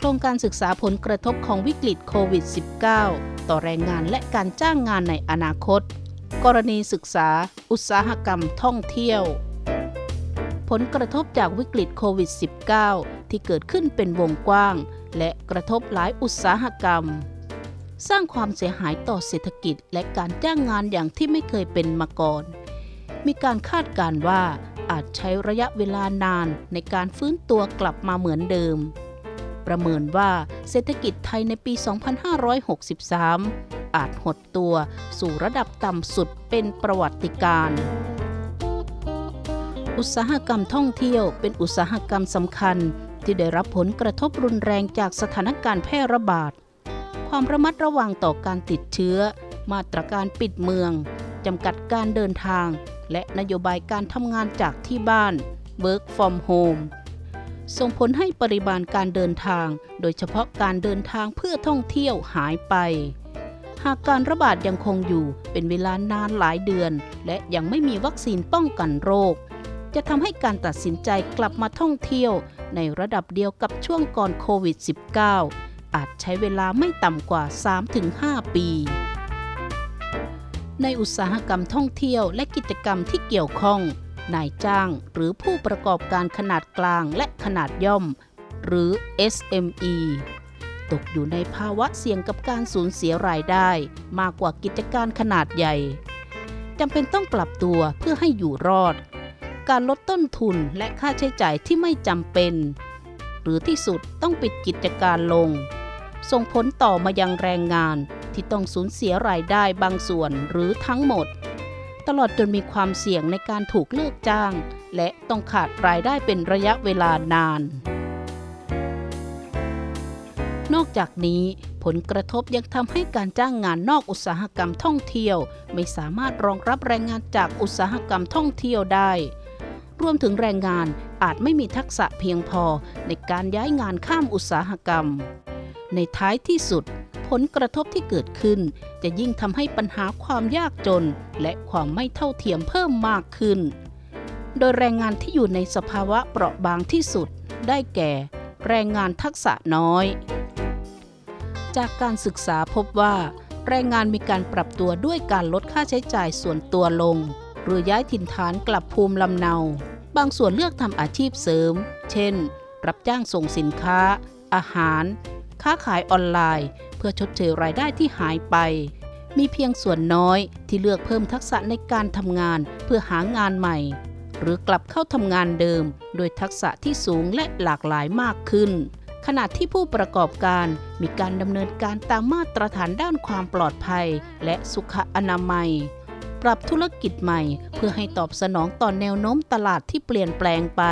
โครงการศึกษาผลกระทบของวิกฤตโควิด -19 ต่อแรงงานและการจ้างงานในอนาคต กรณีศึกษา อุตสาหกรรมท่องเที่ยว ผลกระทบจากวิกฤตโควิด -19 ที่เกิดขึ้นเป็นวงกว้าง และกระทบหลายอุตสาหกรรม สร้างความเสียหายต่อเศรษฐกิจและการจ้างงานอย่างที่ไม่เคยเป็นมาก่อน มีการคาดการณ์ว่าอาจใช้ระยะเวลานานในการฟื้นตัวกลับมาเหมือนเดิม ประเมินว่าเศรษฐกิจไทยในปี 2563 อาจหดตัวสู่ระดับต่ำสุดเป็นประวัติการณ์อุตสาหกรรมท่องเที่ยวเป็นอุตสาหกรรมสำคัญที่ได้รับผลกระทบรุนแรงจากสถานการณ์แพร่ระบาด ความระมัดระวังต่อการติดเชื้อ มาตรการปิดเมือง จำกัดการเดินทาง และนโยบายการทำงานจากที่บ้าน Work from Home ส่งผลให้ปริมาณการเดินทาง โดยเฉพาะการเดินทางเพื่อท่องเที่ยวหายไป หากการระบาดยังคงอยู่เป็นเวลานานหลายเดือน และยังไม่มีวัคซีนป้องกันโรค จะทำให้การตัดสินใจกลับมาท่องเที่ยว ในระดับเดียวกับช่วงก่อนโควิด -19 อาจใช้เวลาไม่ต่ำกว่า 3-5 ปีในอุตสาหกรรมท่องเที่ยวและกิจกรรมที่เกี่ยวข้อง นายจ้างหรือผู้ประกอบการขนาดกลางและขนาดย่อม หรือ SME ตกอยู่ในภาวะเสี่ยงกับการสูญเสียรายได้มากกว่ากิจการขนาดใหญ่จำเป็นต้องปรับตัวเพื่อให้อยู่รอด การลดต้นทุนและค่าใช้จ่ายที่ไม่จำเป็น หรือที่สุดต้องปิดกิจการลง ส่งผลต่อมายังแรงงานที่ต้องสูญเสียรายได้บางส่วนหรือทั้งหมด ตลอดจนมีความเสี่ยงในการถูกเลิกจ้าง และต้องขาดรายได้เป็นระยะเวลานาน นอกจากนี้ ผลกระทบยังทำให้การจ้างงานนอกอุตสาหกรรมท่องเที่ยว ไม่สามารถรองรับแรงงานจากอุตสาหกรรมท่องเที่ยวได้ รวมถึงแรงงานอาจไม่มีทักษะเพียงพอในการย้ายงานข้ามอุตสาหกรรม ในท้ายที่สุด ผลกระทบที่เกิดขึ้น จะยิ่งทำให้ปัญหาความยากจน และความไม่เท่าเทียมเพิ่มมากขึ้น โดยแรงงานที่อยู่ในสภาวะเปราะบางที่สุด ได้แก่ แรงงานทักษะน้อย จากการศึกษาพบว่า แรงงานมีการปรับตัวด้วยการลดค่าใช้จ่ายส่วนตัวลง หรือย้ายถิ่นฐานกลับภูมิลำเนา บางส่วนเลือกทำอาชีพเสริม เช่น รับจ้างส่งสินค้า อาหาร ค้าขายออนไลน์ เพื่อชดเชยรายได้ที่หายไป มีเพียงส่วนน้อยที่เลือกเพิ่มทักษะในการทำงานเพื่อหางานใหม่ หรือกลับเข้าทำงานเดิม โดยทักษะที่สูงและหลากหลายมากขึ้น ขณะที่ผู้ประกอบการมีการดำเนินการตามมาตรฐานด้านความปลอดภัย และสุขอนามัยปรับธุรกิจใหม่เพื่อให้ตอบสนองต่อแนวโน้มตลาดที่เปลี่ยนแปลงไป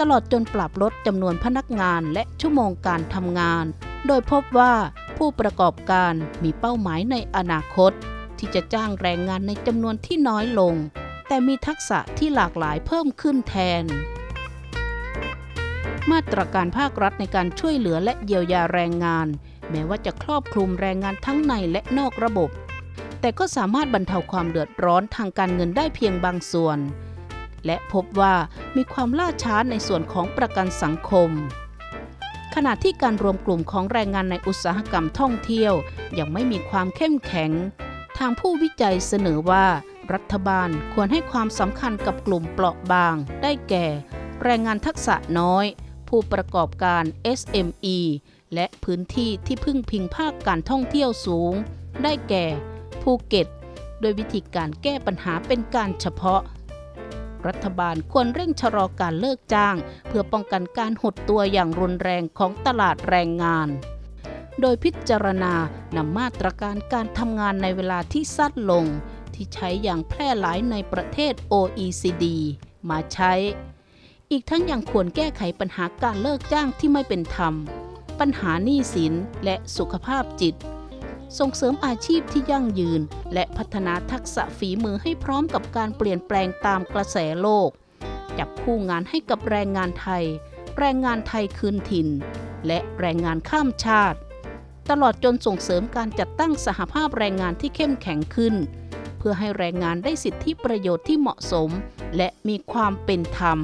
ตลอดจนปรับลดจำนวนพนักงานและชั่วโมงการทำงาน โดยพบว่า ผู้ประกอบการมีเป้าหมายในอนาคต ที่จะจ้างแรงงานในจำนวนที่น้อยลง แต่มีทักษะที่หลากหลายเพิ่มขึ้นแทน มาตรการภาครัฐในการช่วยเหลือและเยียวยาแรงงาน แม้ว่าจะครอบคลุมแรงงานทั้งในและนอกระบบ แต่ก็สามารถบรรเทาความเดือดร้อนทางการเงินได้เพียงบางส่วน และพบว่ามีความล่าช้าในส่วนของประกันสังคม ขณะที่การรวมกลุ่มของแรงงานในอุตสาหกรรมท่องเที่ยว ยังไม่มีความเข้มแข็ง ทางผู้วิจัยเสนอว่า รัฐบาลควรให้ความสำคัญกับกลุ่มเปราะบาง ได้แก่ แรงงานทักษะน้อย ผู้ประกอบการ SME และพื้นที่ที่พึ่งพิงภาคการท่องเที่ยวสูง ได้แก่ภูเก็ต โดยวิธีการแก้ปัญหาเป็นการเฉพาะ รัฐบาลควรเร่งชะลอการเลิกจ้าง เพื่อป้องกันการหดตัวอย่างรุนแรงของตลาดแรงงาน โดยพิจารณานำมาตรการการทำงานในเวลาที่สั้นลง ที่ใช้อย่างแพร่หลายในประเทศ OECD มาใช้ อีกทั้งยังควรแก้ไขปัญหาการเลิกจ้างที่ไม่เป็นธรรม ปัญหาหนี้สินและสุขภาพจิต ส่งเสริมอาชีพที่ยั่งยืน และพัฒนาทักษะฝีมือให้พร้อมกับการเปลี่ยนแปลงตามกระแสโลก จับคู่งานให้กับแรงงานไทย แรงงานไทยคืนถิ่น และแรงงานข้ามชาติ ตลอดจนส่งเสริมการจัดตั้งสหภาพแรงงานที่เข้มแข็งขึ้น เพื่อให้แรงงานได้สิทธิประโยชน์ที่เหมาะสม และมีความเป็นธรรม